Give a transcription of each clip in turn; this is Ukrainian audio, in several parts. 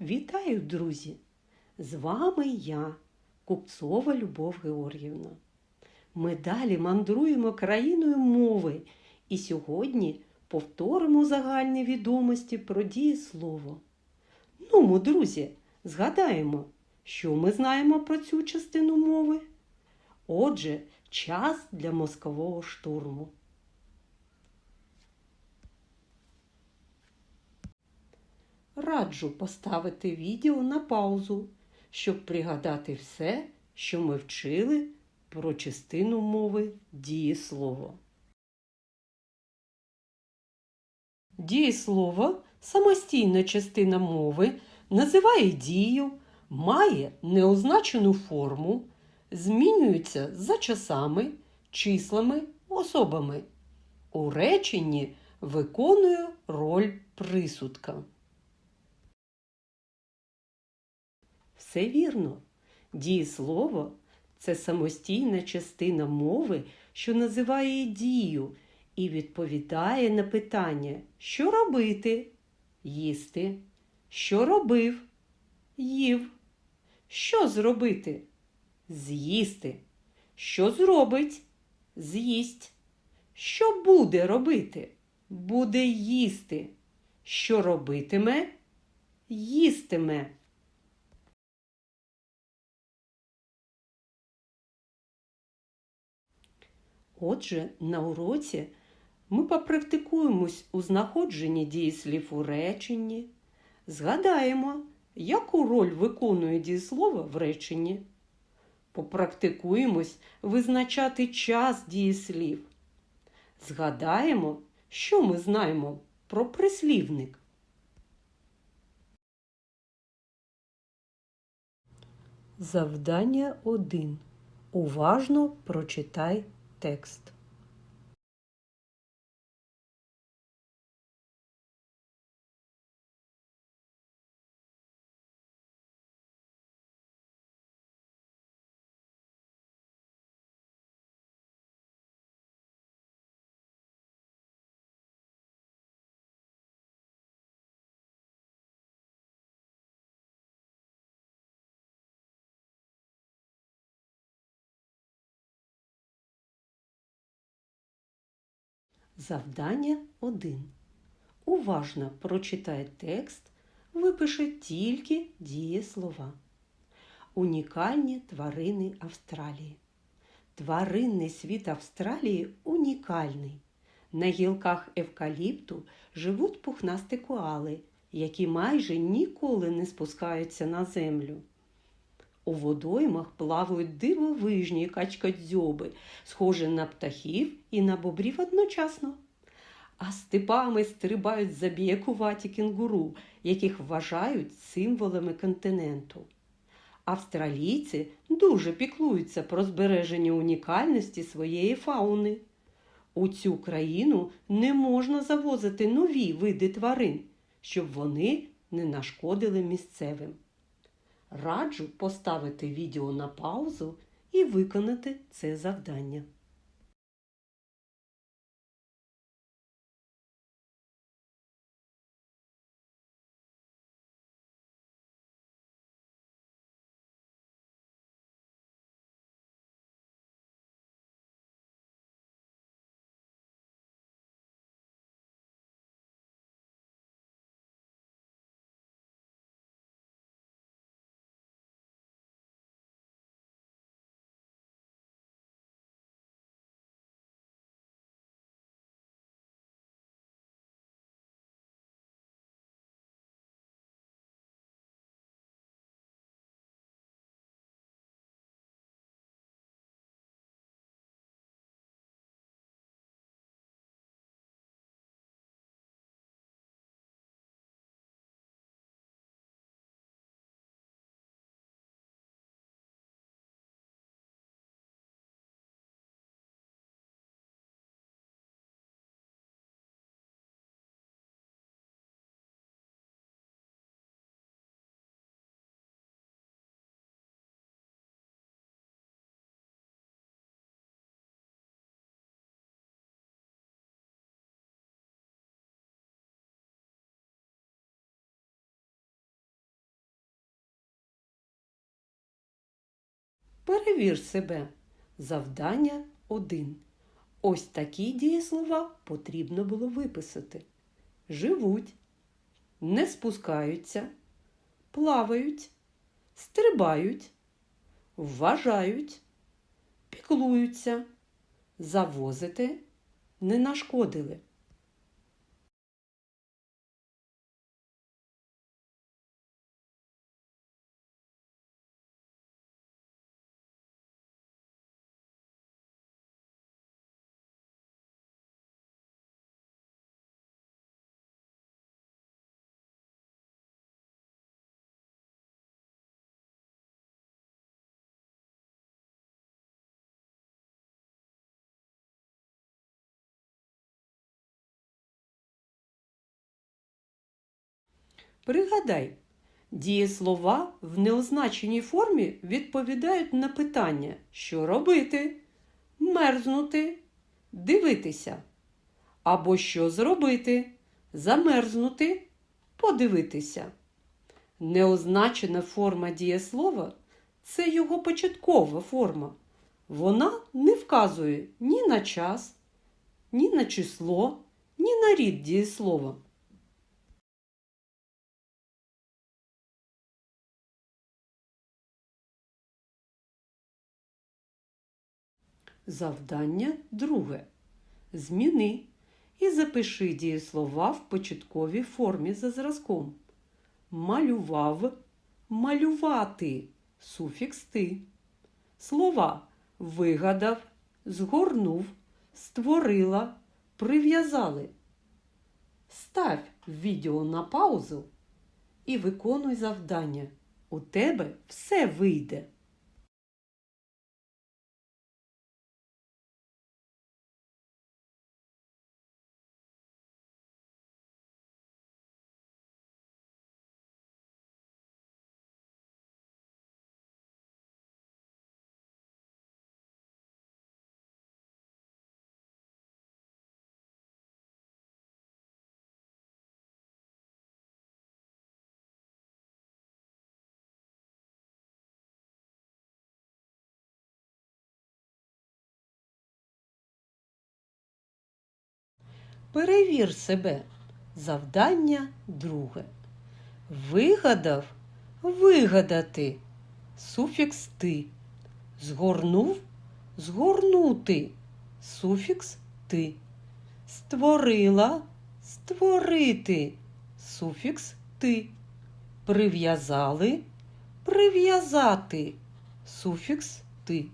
Вітаю, друзі! З вами я, Купцова Любов Георгівна. Ми далі мандруємо країною мови і сьогодні повторимо загальні відомості про дієслово. Ну, друзі, згадаємо, що ми знаємо про цю частину мови. Отже, час для мозкового штурму. Раджу поставити відео на паузу, щоб пригадати все, що ми вчили про частину мови дієслово. Дієслово самостійна частина мови називає дію, має неозначену форму, змінюється за часами, числами, особами. У реченні виконує роль присудка. Все вірно. Дієслово це самостійна частина мови, що називає дію і відповідає на питання, що робити? Їсти, що робив? Їв, що зробити? З'їсти, що зробить? З'їсть, що буде робити? Буде їсти, що робитиме? Їстиме. Отже, на уроці ми попрактикуємось у знаходженні дієслів у реченні, згадаємо, яку роль виконує дієслово в реченні. Попрактикуємось визначати час дієслів. Згадаємо, що ми знаємо про прислівник. Завдання 1. Уважно прочитай текст. Завдання 1. Уважно прочитай текст, випиши тільки дієслова. Унікальні тварини Австралії. Тваринний світ Австралії унікальний. На гілках евкаліпту живуть пухнасті коали, які майже ніколи не спускаються на землю. У водоймах плавають дивовижні качкодзьоби, схожі на птахів і на бобрів одночасно. А степами стрибають забіякуваті кінгуру, яких вважають символами континенту. Австралійці дуже піклуються про збереження унікальності своєї фауни. У цю країну не можна завозити нові види тварин, щоб вони не нашкодили місцевим. Раджу поставити відео на паузу і виконати це завдання. Перевір себе. Завдання 1. Ось такі дієслова потрібно було виписати. Живуть, не спускаються, плавають, стрибають, вважають, піклуються, завозити, не нашкодили. Пригадай, дієслова в неозначеній формі відповідають на питання, що робити, мерзнути, дивитися. Або що зробити, замерзнути, подивитися. Неозначена форма дієслова це його початкова форма. Вона не вказує ні на час, ні на число, ні на рід дієслова. Завдання друге. Зміни і запиши дієслова в початковій формі за зразком. Малював, малювати суфікс ти. Слова вигадав, згорнув, створила, прив'язали. Став відео на паузу і виконуй завдання. У тебе все вийде. Перевір себе. Завдання друге. Вигадав вигадати. Суфікс ти. Згорнув згорнути. Суфікс ти. Створила створити. Суфікс ти. Прив'язали прив'язати. Суфікс ти.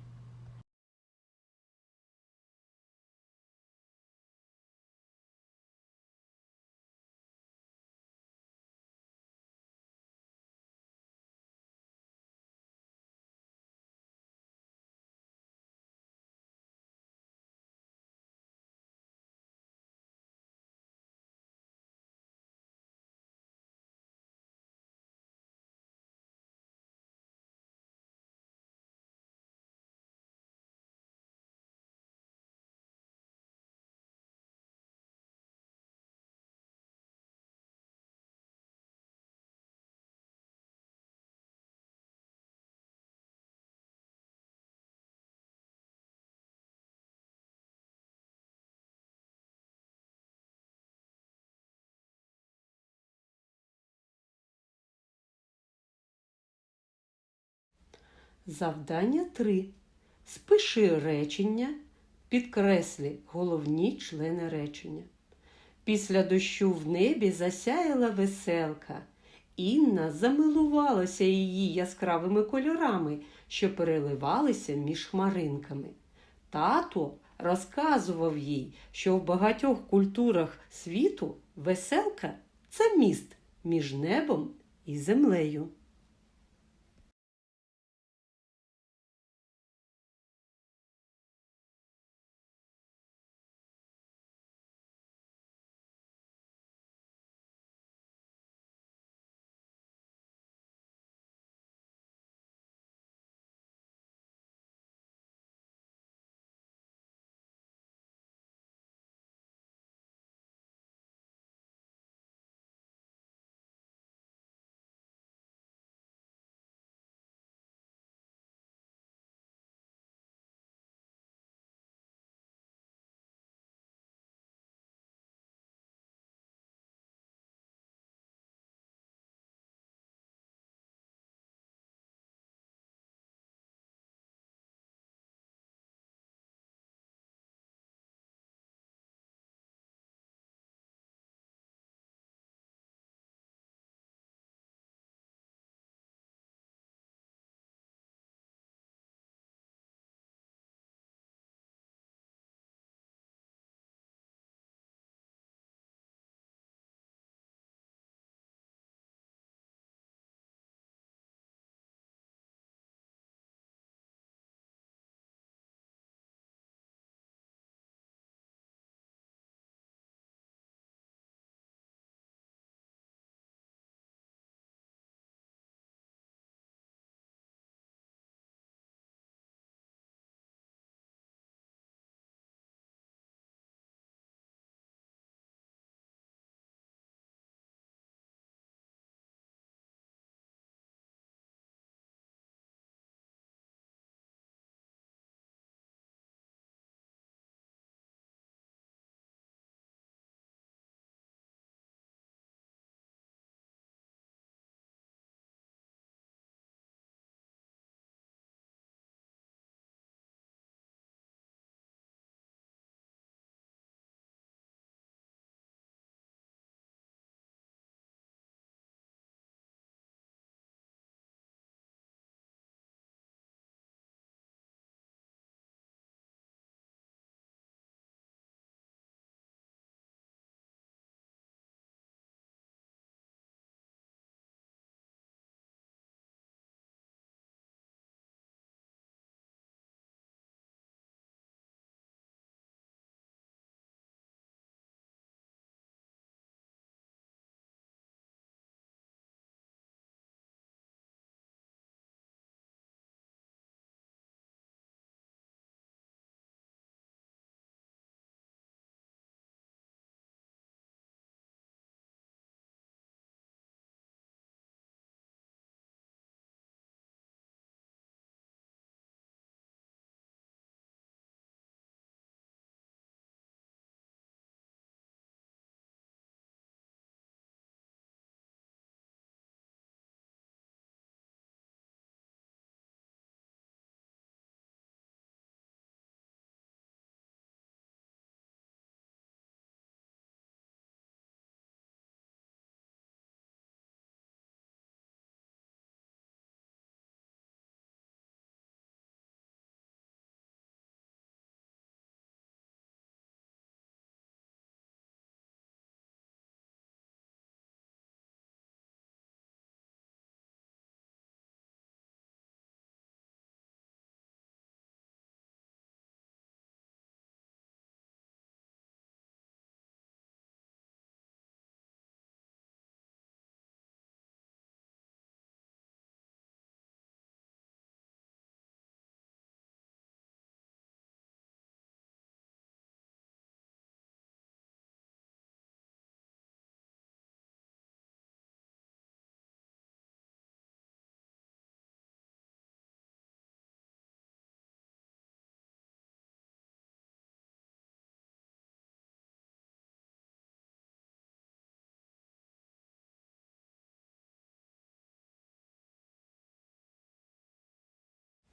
Завдання 3. Спиши речення, підкреслі головні члени речення. Після дощу в небі засяяла веселка. Інна замилувалася її яскравими кольорами, що переливалися між хмаринками. Тато розказував їй, що в багатьох культурах світу веселка це міст між небом і землею.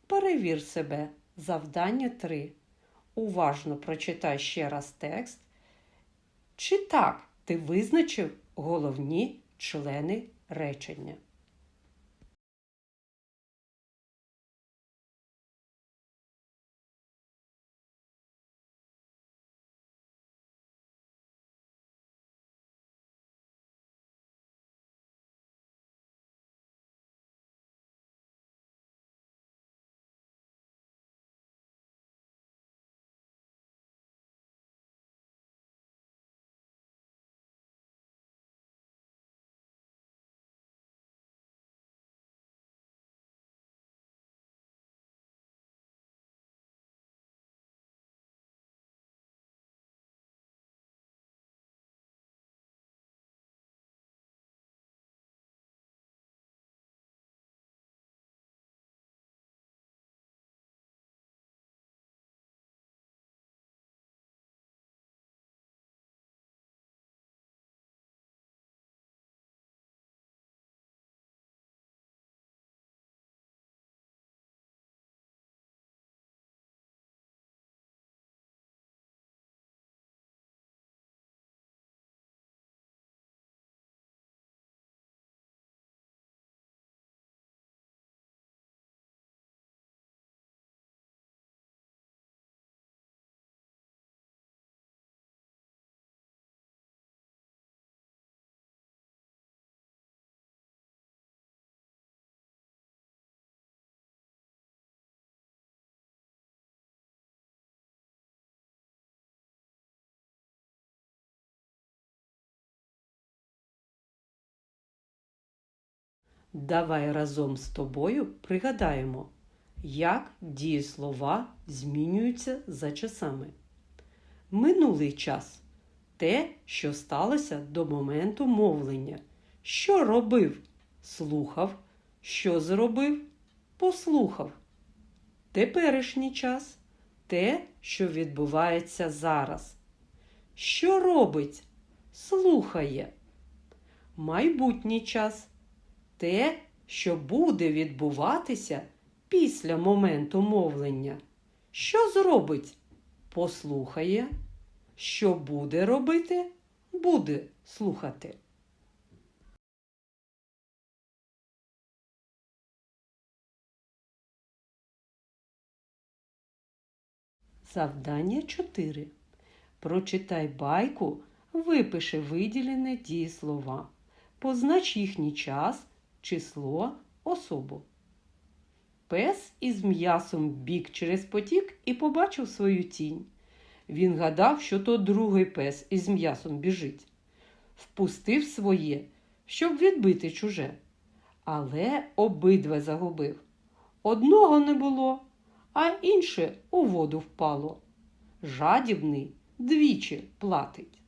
Перевір себе. Завдання 3. Уважно прочитай ще раз текст. Чи так ти визначив головні члени речення? Давай разом з тобою пригадаємо, як дієслова змінюються за часами. Минулий час те, що сталося до моменту мовлення. Що робив? Слухав, що зробив? Послухав. Теперішній час те, що відбувається зараз. Що робить? Слухає. Майбутній час те, що буде відбуватися після моменту мовлення. Що зробить? Послухає. Що буде робити? Буде слухати. Завдання 4. Прочитай байку, випиши виділене дієслова. Познач їхній час, число, особу. Пес із м'ясом біг через потік і побачив свою тінь. Він гадав, що то другий пес із м'ясом біжить. Впустив своє, щоб відбити чуже. Але обидва загубив. Одного не було, а інше у воду впало. Жадібний двічі платить.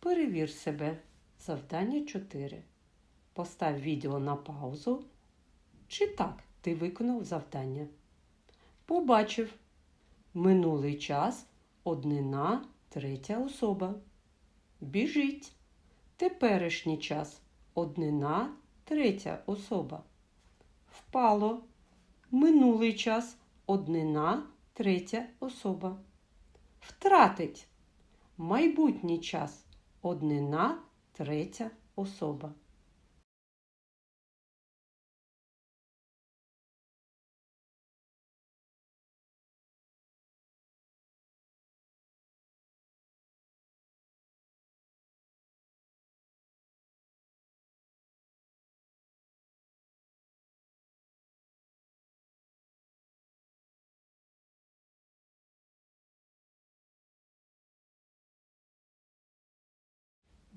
Перевір себе. Завдання 4. Постав відео на паузу. Чи так ти виконав завдання? Побачив. Минулий час однина третя особа. Біжить. Теперішній час однина третя особа. Впало. Минулий час однина третя особа. Втратить. Майбутній час однина третя особа.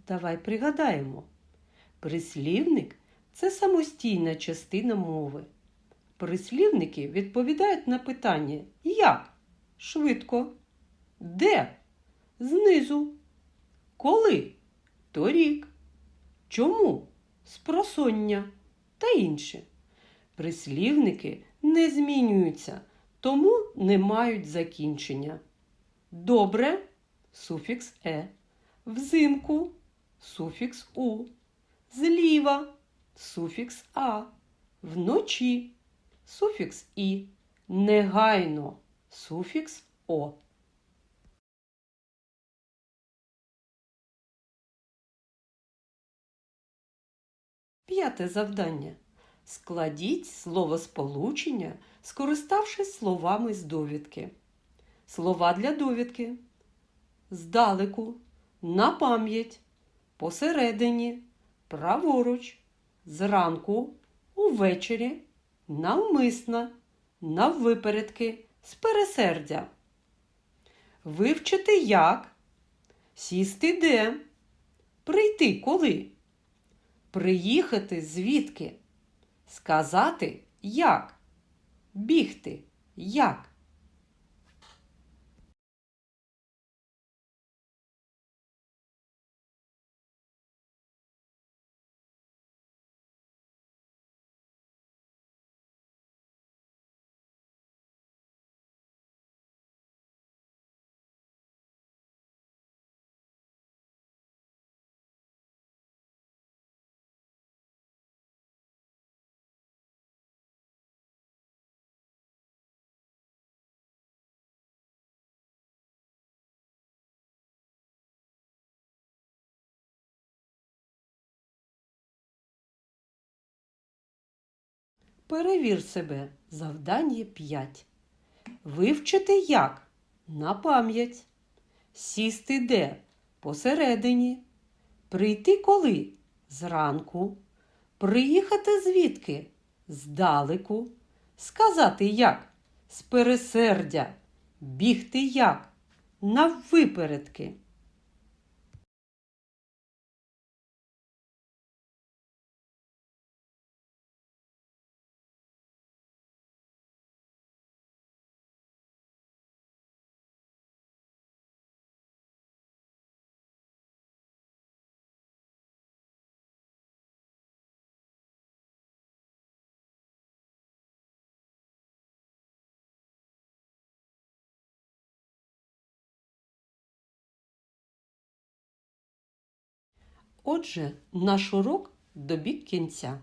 Давай пригадаємо. Прислівник це самостійна частина мови. Прислівники відповідають на питання як? Швидко. Де? Знизу. Коли? Торік. Чому? Спросоння та інше. Прислівники не змінюються, тому не мають закінчення. Добре суфікс е. Взимку суфікс у. Зліва суфікс а. Вночі суфікс і. Негайно суфікс о. П'яте завдання. Складіть словосполучення, скориставшись словами з довідки. Слова для довідки. Здалеку, на пам'ять, посередині, праворуч, зранку, увечері, навмисно, наввипередки, з пересердя. Вивчити як, сісти де, прийти коли, приїхати звідки, сказати як, бігти як. Перевір себе. Завдання 5. Вивчити як? На пам'ять. Сісти де? Посередині. Прийти коли? Зранку. Приїхати звідки? Здалеку. Сказати як? З пересердя. Бігти як? Наввипередки. Отже, наш урок добіг кінця.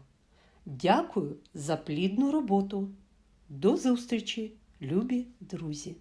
Дякую за плідну роботу. До зустрічі, любі друзі!